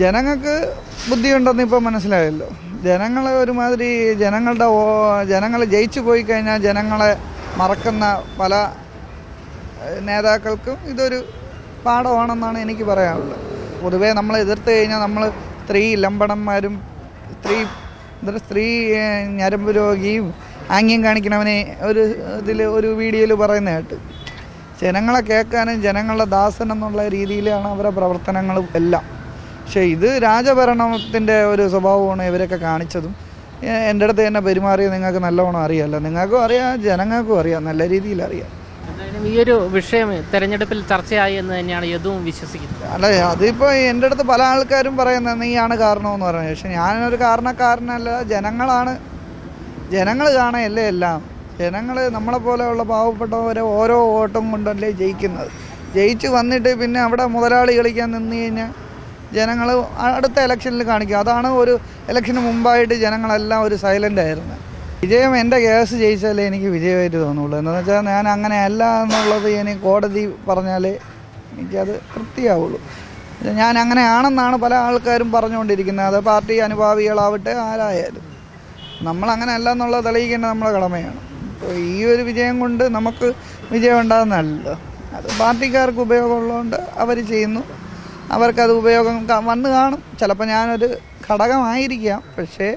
ജനങ്ങൾക്ക് ബുദ്ധിയുണ്ടെന്ന് ഇപ്പോൾ മനസ്സിലായല്ലോ. ജനങ്ങളെ ഒരുമാതിരി ജനങ്ങളുടെ ജനങ്ങൾ ജയിച്ചു പോയി കഴിഞ്ഞാൽ ജനങ്ങളെ മറക്കുന്ന പല നേതാക്കൾക്കും ഇതൊരു പാഠമാണെന്നാണ് എനിക്ക് പറയാനുള്ളത്. പൊതുവേ നമ്മൾ എതിർത്ത് കഴിഞ്ഞാൽ നമ്മൾ സ്ത്രീ ലംബണന്മാരും സ്ത്രീ സ്ത്രീ ഞരമ്പ് രോഗിയും ആംഗ്യം കാണിക്കണവനെ ഒരു ഇതിൽ ഒരു വീഡിയോയിൽ പറയുന്ന കേട്ട്. ജനങ്ങളെ കേൾക്കാനും ജനങ്ങളുടെ ദാസൻ എന്നുള്ള രീതിയിലാണ് അവരുടെ പ്രവർത്തനങ്ങളും എല്ലാം. പക്ഷേ ഇത് രാജഭരണത്തിന്റെ ഒരു സ്വഭാവമാണ് ഇവരൊക്കെ കാണിച്ചതും. എന്റെ അടുത്ത് തന്നെ പെരുമാറിയത് നിങ്ങൾക്ക് നല്ലവണ്ണം അറിയാമല്ലോ നിങ്ങൾക്കും അറിയാം ജനങ്ങൾക്കും അറിയാം നല്ല രീതിയിൽ അറിയാം. ഈ ഒരു വിഷയം തെരഞ്ഞെടുപ്പിൽ ചർച്ചയായി എന്ന് തന്നെയാണ് യദുവും വിശ്വസിക്കുന്നത്. അല്ല അതിപ്പോൾ എന്റെ അടുത്ത് പല ആൾക്കാരും പറയുന്നത് നീയാണ് കാരണമെന്ന് പറയുന്നത് പക്ഷെ ഞാനൊരു കാരണക്കാരനല്ല ജനങ്ങളാണ്. ജനങ്ങൾ കാണുകയല്ലേ എല്ലാം. ജനങ്ങൾ നമ്മളെ പോലെയുള്ള പാവപ്പെട്ടവരെ ഓരോ ഓട്ടം കൊണ്ടല്ലേ ജയിക്കുന്നത്. ജയിച്ച് വന്നിട്ട് പിന്നെ അവിടെ മുതലാളി കളിക്കാൻ നിന്ന് കഴിഞ്ഞാൽ ജനങ്ങൾ അടുത്ത ഇലക്ഷനിൽ കാണിക്കും അതാണ് ഒരു ഇലക്ഷന് മുമ്പായിട്ട് ജനങ്ങളെല്ലാം ഒരു സൈലന്റ് ആയിരുന്നു. വിജയം എന്റെ കേസ് ജയിച്ചാലേ എനിക്ക് വിജയമായിട്ട് തോന്നുള്ളൂ. എന്താണെന്ന് വെച്ചാൽ ഞാൻ അങ്ങനെ അല്ല എന്നുള്ളത് ഇനി കോടതി പറഞ്ഞാലേ എനിക്കത് തൃപ്തിയാവുള്ളൂ. ഞാൻ അങ്ങനെയാണെന്നാണ് പല ആൾക്കാരും പറഞ്ഞുകൊണ്ടിരിക്കുന്നത്. അത് പാർട്ടി അനുഭാവികളാവട്ടെ ആരായാലും. നമ്മളങ്ങനെ അല്ല എന്നുള്ളത് തെളിയിക്കേണ്ട നമ്മളെ കടമയാണ്. അപ്പോൾ ഈ ഒരു വിജയം കൊണ്ട് നമുക്ക് വിജയം ഉണ്ടാകുന്നതല്ലോ അത് പാർട്ടിക്കാർക്ക് ഉപയോഗമുള്ളതുകൊണ്ട് അവർ ചെയ്യുന്നു. അവർക്കത് ഉപയോഗം വന്നു കാണും. ചിലപ്പോൾ ഞാനൊരു ഘടകമായിരിക്കാം. പക്ഷേ